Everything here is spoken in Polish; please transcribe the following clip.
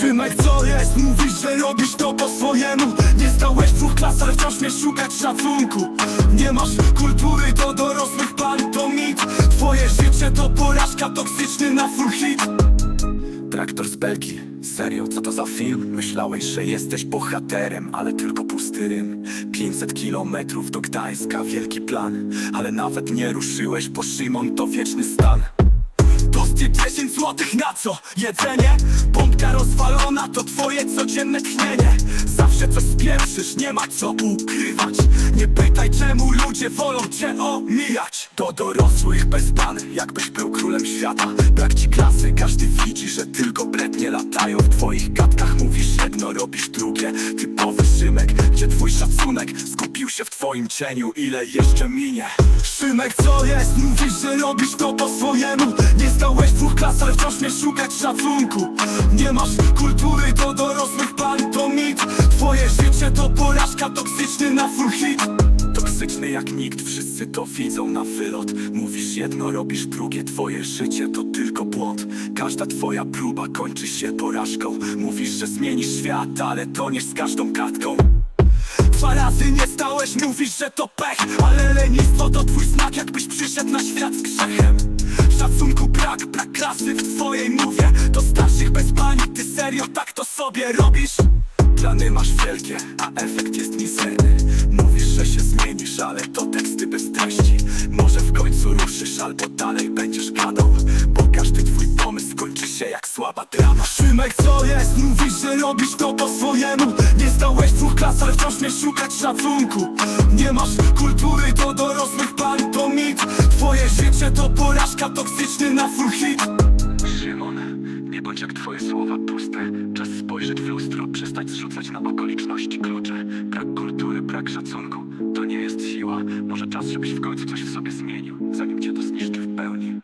Szymek co jest? Mówisz, że robisz to po swojemu. Nie stałeś dwóch klas, ale wciąż mnie szukać szacunku. Nie masz kultury do dorosłych pan, to mit. Twoje życie to porażka, toksyczny na full hit. Traktor z Belgii, serio, co to za film? Myślałeś, że jesteś bohaterem, ale tylko pusty rym 500 kilometrów do Gdańska, wielki plan. Ale nawet nie ruszyłeś, bo Szymon to wieczny stan 10 złotych na co? Jedzenie? Pompka rozwalona to twoje codzienne tchnienie. Zawsze coś spieprzysz, nie ma co ukrywać. Nie pytaj czemu ludzie wolą cię omijać. Do dorosłych bez pan, jakbyś był królem świata. Brak ci klasy, każdy widzi, że tylko brednie latają W twoich gadkach. Mówisz robisz drugie? Typowy Szymek, gdzie twój szacunek skupił się w twoim cieniu. Ile jeszcze minie? Szymek co jest? Mówisz, że robisz to po swojemu. Nie stałeś dwóch klas, ale wciąż mnie szukać szacunku. Nie masz kultury do dorosłych pan, to mit. Twoje życie to porażka, toksyczny na full hit Toksyczny jak nikt, wszyscy to widzą na wylot. Mówisz jedno, robisz drugie, twoje życie to tylko błąd. Każda twoja próba kończy się porażką. Mówisz, że zmienisz świat, ale toniesz z każdą kartką Dwa razy nie stałeś, mówisz, że to pech. Ale lenistwo to twój znak, jakbyś przyszedł na świat z grzechem. Szacunku brak, brak klasy w twojej mowie Do starszych bez pani, ty serio tak to sobie robisz? Plany masz wielkie, a efekt jest mizerny Mówisz, że się zmienisz, ale to teksty bez treści. Może w końcu ruszysz, albo dalej będziesz gadał. Bo każdy twój pomysł kończy się jak słaba drama Szymek co jest? Mówisz, że robisz to po swojemu. Nie stałeś w dwóch klas, ale wciąż mnie szukać szacunku. Nie masz kultury do dorosłych pan, to mit. Twoje życie to porażka, toksyczny na full hit. Szymon, nie bądź jak twoje słowa puste spojrzeć w lustro, przestać zrzucać na okoliczności klucze. Brak kultury, brak szacunku. To nie jest siła. Może czas, żebyś w końcu coś w sobie zmienił, zanim cię to zniszczy w pełni.